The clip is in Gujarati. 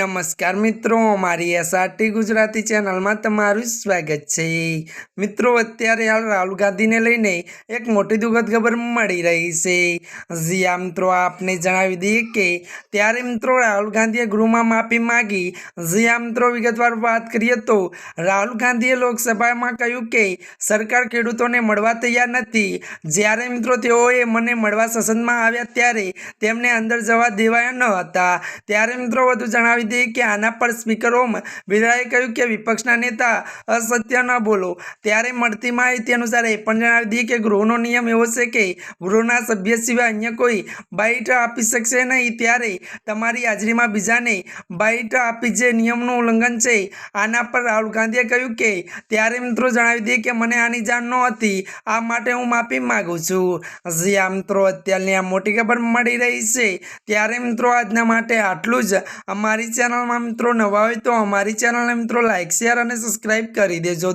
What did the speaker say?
નમસ્કાર મિત્રો, મારી એસઆરટી ગુજરાતી ચેનલમાં તમારું સ્વાગત છે. મિત્રો, અત્યારે હાલ રાહુલ ગાંધીને લઈને એક મોટી દુઃખદ ખબર મળી રહી છે. જ્યાં મિત્રો, આપને જણાવી દઈએ કે ત્યારે મિત્રો રાહુલ ગાંધીએ ગૃહમાં માફી માગી. જ્યાં મિત્રો, વિગતવાર વાત કરીએ તો રાહુલ ગાંધીએ લોકસભામાં કહ્યું કે સરકાર ખેડૂતોને મળવા તૈયાર નથી. જ્યારે મિત્રો તેઓએ મને મળવા સંસદમાં આવ્યા ત્યારે તેમને અંદર જવા દેવાયા ન હતા. ત્યારે મિત્રો વધુ જણાવી દઈએ કે આના પર સ્પીકર ઓમ બિરલાએ કહ્યું કે વિપક્ષના નેતા અસત્ય ન બોલો. ત્યારે મળતી માહિતી અનુસાર એ પણ જણાવી દઈએ કે ગૃહનો નિયમ એવો છે કે ગૃહના સભ્ય સિવાય અન્ય કોઈ બાઇટ આપી શકશે નહીં. ત્યારે તમારી હાજરીમાં બીજાને બાઇટ આપી જે નિયમનું ઉલ્લંઘન છે આના પર રાહુલ ગાંધીએ કહ્યું કે ત્યારે મિત્રો જણાવી દઈએ કે મને આની જાણ ન હતી આ માટે હું માફી માગું છું. જે આ મિત્રો, અત્યારની આ મોટી ખબર મળી રહી છે. ત્યારે મિત્રો આજના માટે આટલું જ. અમારી ચેનલમાં મિત્રો નવા હોય તો અમારી ચેનલને મિત્રો લાઇક શેર અને સબસ્ક્રાઈબ કરી દેજો.